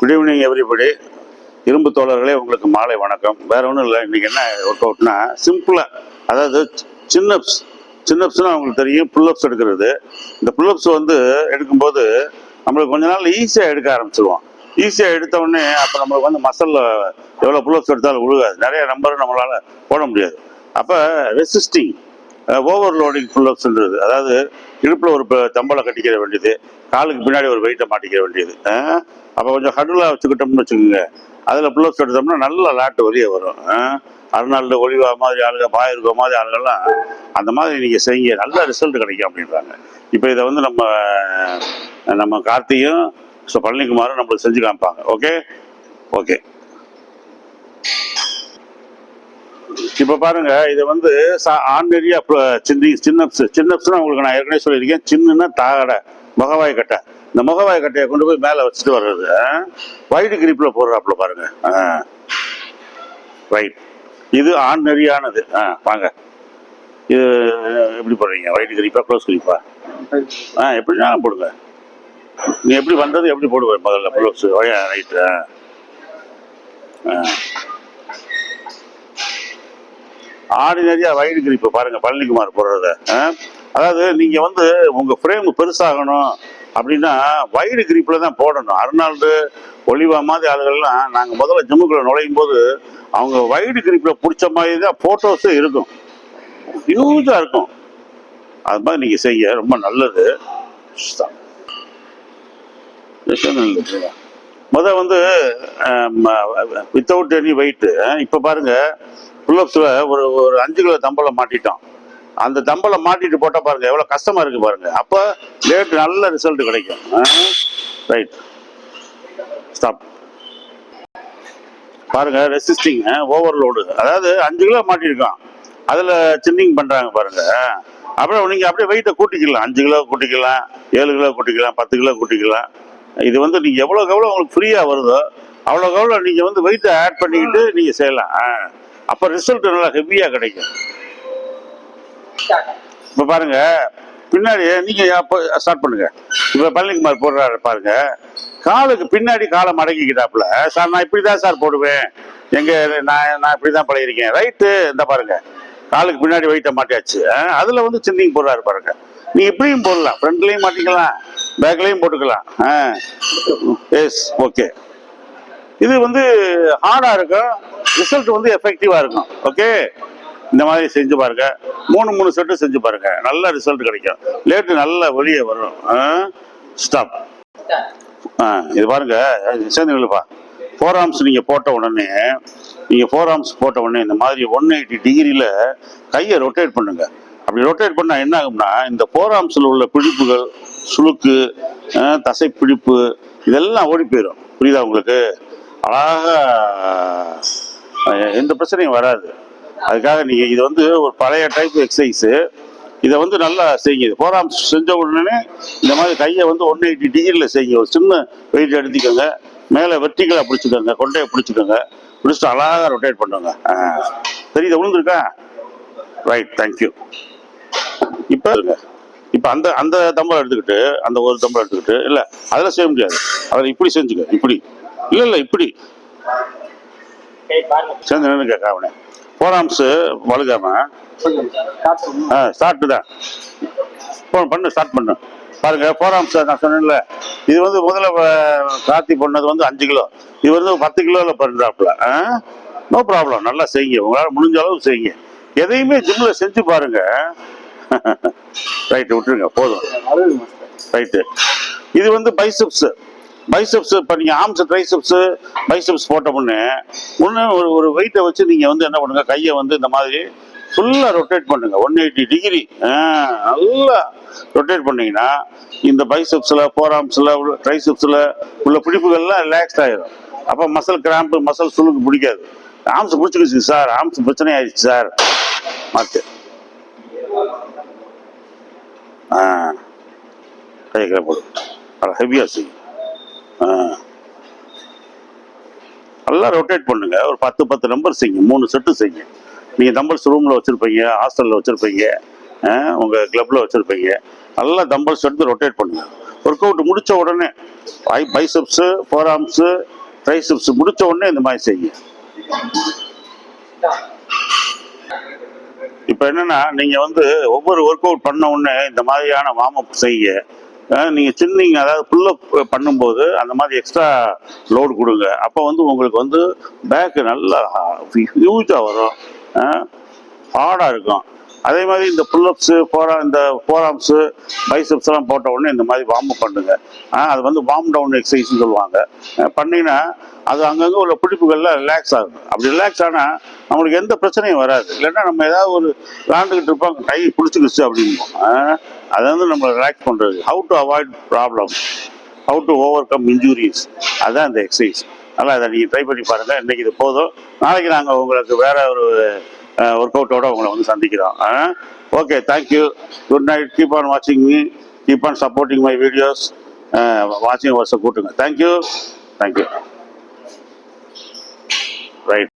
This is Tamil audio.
குட் ஈவினிங் எவ்ரிபடி இரும்பு தோழர்களே உங்களுக்கு மாலை வணக்கம். வேற ஒன்றும் இல்லை. இன்னைக்கு என்ன ஒர்க் அவுட்னா சிம்பிளாக அதாவது சின்னப்ஸ் சின்னப்ஸ்னால் அவங்களுக்கு தெரியும் புல்லப்ஸ் எடுக்கிறது. இந்த புல்லப்ஸ் வந்து எடுக்கும்போது நம்மளுக்கு கொஞ்ச நாள் ஈஸியாக எடுக்க ஆரம்பிச்சிருவோம். ஈஸியாக எடுத்தவொடனே அப்போ நம்மளுக்கு வந்து மசலில் எவ்வளோ புல்லப்ஸ் எடுத்தாலும் விழுகாது நிறைய நம்பர் நம்மளால் போட முடியாது. அப்போ ரெசிஸ்டிங் ஓவர்லோடிங் புல்லப்ஸ்ன்றது அதாவது இடுப்பில் ஒரு தம்பளை கட்டிக்கிற வேண்டியது காலுக்கு பின்னாடி ஒரு வெயிட்டை மாட்டிக்கிற வேண்டியது. அப்போ கொஞ்சம் ஹடுலாக வச்சுக்கிட்டோம்னு வச்சுக்கோங்க. அதில் புல்லப்ஸ் எடுத்தோம்னா நல்ல லாட்டு வெளியே வரும். அருணாளில் ஒளிவா மாதிரி ஆளுங்க பாயிருக்கோ மாதிரி ஆளுங்கள்லாம் அந்த மாதிரி நீங்கள் செய்யுங்க. நல்ல ரிசல்ட் கிடைக்கும் அப்படின்றாங்க. இப்போ இதை வந்து நம்ம நம்ம கார்த்தியும் ஸோ பழனிக்குமாரும் நம்மளுக்கு செஞ்சு காமிப்பாங்க. ஓகே ஓகே இப்போ பாருங்க இது வந்து ஆர்டினரியா சின்ன சின்னப்ஸ் சின்னப்ஸ்னா உங்களுக்கு நான் ஏற்கனவே சொல்லியிருக்கேன். சின்னன்னா தாகடை முகவாய் கட்டை. இந்த முகவாய் கட்டையை கொண்டு போய் மேலே வச்சுட்டு வர்றது வைடு கிரிப்பில் போடுறாப்புல பாருங்க. ரைட் இது ஆர்டினரியானது ஆ வாங்க. இது எப்படி போடுறீங்க? வைடு கிரிப்பா க்ளோஸ் கிரிப்பா ஆ? எப்படினாலும் போடுங்க. நீ எப்படி வந்தது எப்படி போடுவேன் முதல்ல? க்ளோஸ் ரைட்டு ஆ. ஆர்டினரியா வைடு கிரிப்பு பாருங்க பழனிக்குமார் போடுறத. அதாவது நீங்க வந்து உங்க ஃப்ரேம் பெருசாகணும் அப்படின்னா வைடு கிரிப்பில் தான் போடணும். அருணால்டு ஒளிவா மாதிரி ஆளுகள்லாம் நாங்கள் முதல்ல ஜிம்முக்குள்ள நுழையும் போது அவங்க வைடு கிரிப்பில் பிடிச்ச மாதிரி தான் ஃபோட்டோஸும் இருக்கும். ஹியூஜாக இருக்கும். அது மாதிரி நீங்கள் செய்ய ரொம்ப நல்லது. முத வந்து வித்தவுட் எனி வெயிட்டு இப்போ பாருங்கள் புல்லப்ஸில் ஒரு ஒரு அஞ்சு கிலோ தம்பலை மாட்டிட்டோம். அந்த தம்பலை மாட்டிட்டு போட்டால் பாருங்கள் எவ்வளோ கஷ்டமாக இருக்கு பாருங்கள் அப்போ லேட் நல்ல ரிசல்ட் கிடைக்கும். ரைட் ஸ்டாப் பாருங்கள் ரெசிஸ்டிங் ஓவர்லோடு அதாவது அஞ்சு கிலோ மாட்டியிருக்கோம் அதில் சின்னிங் பண்ணுறாங்க பாருங்கள் அப்புறம் நீங்கள் அப்படியே வெயிட்டை கூட்டிக்கலாம். அஞ்சு கிலோ கூட்டிக்கலாம் ஏழு கிலோ கூட்டிக்கலாம் பத்து கிலோ கூட்டிக்கலாம். இது வந்து நீங்கள் எவ்வளோக்கு எவ்வளோ உங்களுக்கு ஃப்ரீயாக வருதோ அவ்வளோக்கு எவ்வளோ நீங்கள் வந்து வெயிட்டை ஆட் பண்ணிக்கிட்டு நீங்கள் செய்யலாம். அப்போ ரிசல்ட் நல்லா ஹெவியாக கிடைக்கும். இப்போ பாருங்க பின்னாடி நீங்க அப்போ ஸ்டார்ட் பண்ணுங்க. இப்போ பழனிக்குமார் போடுறாரு பாருங்க. காலுக்கு பின்னாடி காலை மடக்கிக்கிட்டாப்புல. சார் நான் இப்படி தான் சார் போடுவேன். எங்க நான் நான் இப்படி தான் பழகிருக்கேன் ரைட்டு இந்த பாருங்க. காலுக்கு பின்னாடி வெயிட்ட மாட்டியாச்சு. அதில் அதுல வந்து சின்னிங் போடுறாரு பாருங்க. நீ இப்படியும் போடலாம். ஃப்ரண்ட்லையும் மாட்டிக்கலாம். பேக்லையும் போட்டுக்கலாம். எஸ் ஓகே இது வந்து ஹார்டா இருக்கும். ரிசல்ட் வந்து எஃபெக்டிவாக இருக்கும். ஓகே இந்த மாதிரி செஞ்சு பாருங்க. மூணு மூணு செட்டு செஞ்சு பாருங்க. நல்ல ரிசல்ட் கிடைக்கும். லேட்டு நல்லா வெளியே வரும். ஸ்டாப் ஆ இது பாருங்க. விழுப்பா ஃபோர் ஆர்ம்ஸ் நீங்கள் போட்ட உடனே நீங்கள் ஃபோர் ஆர்ம்ஸ் போட்ட உடனே இந்த மாதிரி ஒன் எயிட்டி டிகிரியில் கையை ரொட்டேட் பண்ணுங்க. அப்படி ரொட்டேட் பண்ணால் என்ன ஆகும்னா இந்த ஃபோர் ஆர்ம்ஸில் உள்ள பிடிப்புகள் சுளுக்கு தசை பிடிப்பு இதெல்லாம் ஓடி போயிடும் புரியுதா உங்களுக்கு? அழகாக எந்த பிரச்சனையும் வராது. அதுக்காக நீங்கள் இது வந்து ஒரு பழைய டைப் எக்ஸசைஸு இதை வந்து நல்லா செய்யுங்க. இது செஞ்ச உடனே இந்த மாதிரி கையை வந்து ஒன் எயிட்டி டிகிரியில் செய்யுங்க. ஒரு சின்ன வெயிட் எடுத்துக்கோங்க. மேலே வெர்டிகலாக பிடிச்சிக்கோங்க. கொண்டையை பிடிச்சிக்கோங்க. பிடிச்சிட்டு அழகாக ரொட்டேட் பண்ணுங்க. ஆ. விழுந்துருக்கா ரைட் தேங்க்யூ இப்போ இருங்க. இப்போ அந்த அந்த தம்பளை எடுத்துக்கிட்டு அந்த ஒரு தம்பளை எடுத்துக்கிட்டு இல்லை அதெல்லாம் செய்ய முடியாது. அதில் இப்படி செஞ்சுக்க. இப்படி. இல்லை இல்லை இப்படி. சேர்ந்து நின்று கேட்க அவனே. ஃபோர் வழுகாம. ஆ ஸ்டார்ட் தான். போன் பண்ணு ஸ்டார்ட் பண்ணு. பாருங்க போராம்ஸ் நான் சொன்னேன்ல. இது வந்து முதல்ல கார்த்தி பண்ணது வந்து அஞ்சு கிலோ. இது வந்து பத்து கிலோவில் பண்ணுறாப்புல நோ ப்ராப்ளம் நல்லா செய்யுங்க. உங்களால் முடிஞ்ச அளவு செய்யுங்க. எதையுமே ஜிம்மில் செஞ்சு பாருங்க. ரைட்டு விட்டுருங்க. போதும். ரைட்டு இது வந்து பைசப்ஸ் பைசப்ஸ் இப்போ நீங்கள் ஆம்ஸ் ட்ரைசப்ஸு பைசப்ஸ் போட்ட ஒன்று ஒரு ஒரு வெயிட்டை வச்சு நீங்கள் வந்து என்ன பண்ணுங்க கையை வந்து இந்த மாதிரி ஃபுல்லாக ரொட்டேட் பண்ணுங்க. ஒன் எயிட்டி டிகிரி நல்லா ரொட்டேட் பண்ணிங்கன்னா இந்த பைசப்ஸில் ஃபோர் ட்ரைசப்ஸில் உள்ள பிடிப்புகள்லாம் ரிலாக்ஸ்ட் ஆகிடும் அப்போ மசில் கிராம்பு மசில் சுளுக்கு பிடிக்காது. ஆம்ஸ் பிடிச்சிக்கிச்சு சார் ஆம்ஸ் பிரச்சனை ஆயிடுச்சு சார் மாற்று ஆ கையை போடு. ஹெவியாக செய்யும் நல்லா ரொட்டேட் பண்ணுங்க. ஒரு பத்து பத்து நம்பர் செய்யுங்க மூணு செட்டு செய்யுங்க நீங்கள் தம்பல்ஸ் ரூமில் வச்சுருப்பீங்க ஹாஸ்டலில் வச்சுருப்பீங்க உங்கள் கிளப்பில் வச்சுருப்பீங்க. நல்லா தம்பல்ஸ் எடுத்து ரொட்டேட் பண்ணுங்க. ஒர்க் அவுட் முடித்த உடனே ஐ பைசப்ஸு ஃபோராம்ஸு ட்ரைசப்ஸ் முடித்த உடனே இந்த மாதிரி செய்யுங்க. இப்போ என்னென்னா நீங்கள் வந்து ஒவ்வொரு ஒர்க் அவுட் பண்ண உடனே இந்த மாதிரியான வார்ம் அப் செய்ய நீங்கள் நீங்க சின்னிங் அதாவது புல்லப் பண்ணும்போது அந்த மாதிரி எக்ஸ்ட்ரா லோடு கொடுங்க. அப்போ வந்து உங்களுக்கு வந்து பேக்கு நல்லா ஹியூஜாக வரும். ஹார்டாக இருக்கும். அதே மாதிரி இந்த புல்லப்ஸு ஃபோரா இந்த ஃபோராம்ஸு பைசப்ஸ் எல்லாம் போட்ட உடனே இந்த மாதிரி வார்ம் பண்ணுங்க. அது வந்து வார்ம் டவுன் எக்ஸசைஸ்னு சொல்லுவாங்க. பண்ணிங்கன்னா அது அங்கங்கே உள்ள பிடிப்புகளில் ரிலாக்ஸ் ஆகும். அப்படி ரிலாக்ஸ் ஆனால் நம்மளுக்கு எந்த பிரச்சனையும் வராது. இல்லைன்னா நம்ம ஏதாவது ஒரு விளாண்டுக்கிட்டு இருப்போம் கை பிடிச்சிக்கிச்சு அப்படிம்போம் அதை வந்து நம்ம ரிலாக்ஸ் பண்ணுறது how to avoid problem how to overcome injuries அதுதான் இந்த எக்ஸசைஸ் நல்லா அதை நீங்கள் ட்ரை பண்ணி பாருங்கள் இன்றைக்கி இது போதும். நாளைக்கு நாங்கள் உங்களுக்கு வேறு ஒரு ஒர்க் அவுட்டோட உங்களை வந்து சந்திக்கிறோம். Okay thank you good night keep on வாட்சிங் me keep on supporting my videos வாட்சிங் வருஷம் கூட்டுங்க. Thank you thank you right